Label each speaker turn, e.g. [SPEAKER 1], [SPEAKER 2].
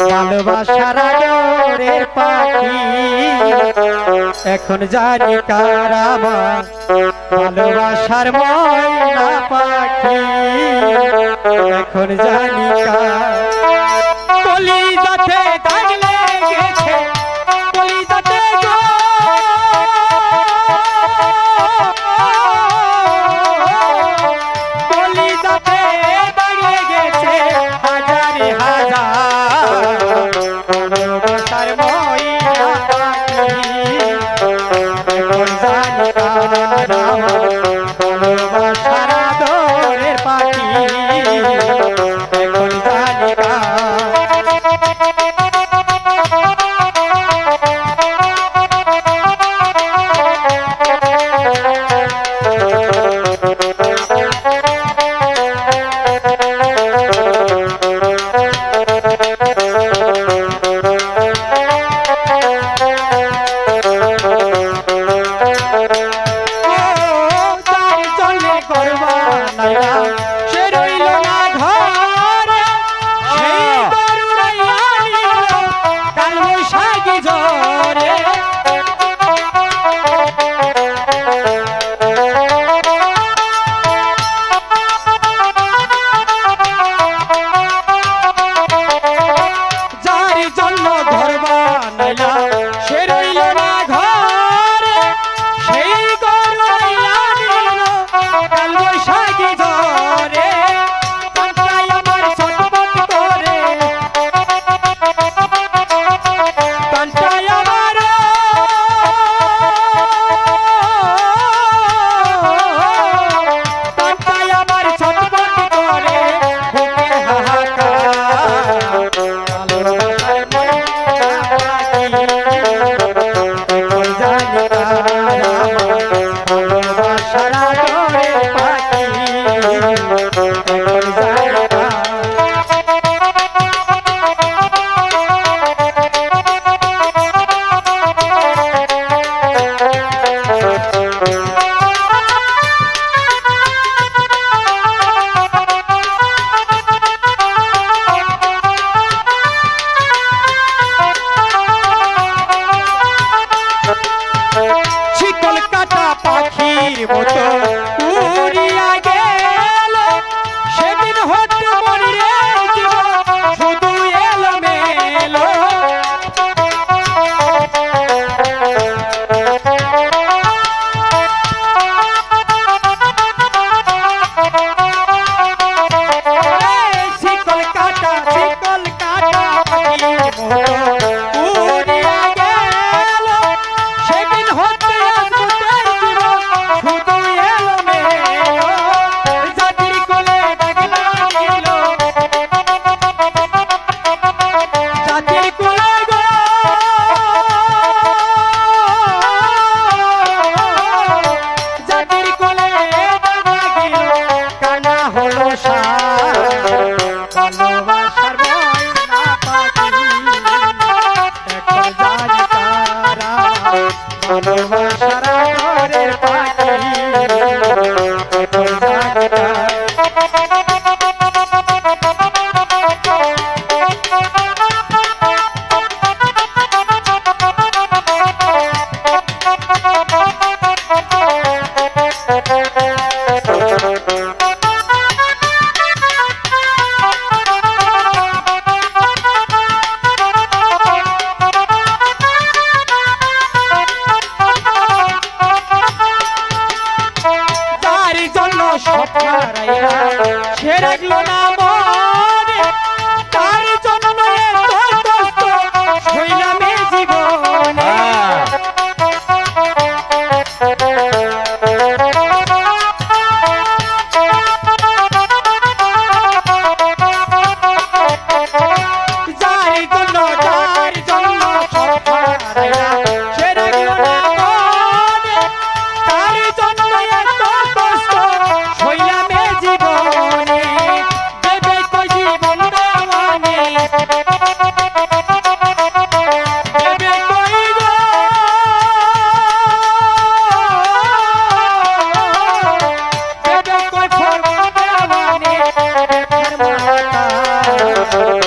[SPEAKER 1] ভালোবাসার আদরের পাখি। এখন জানি কারাবা ভালোবাসার ময়না পাখি। এখন জানি কারা সে রইল না ঘরে সেই হ্যাঁ। গরু রাইয়ানি কালো সাগি ঝরে। Thank you.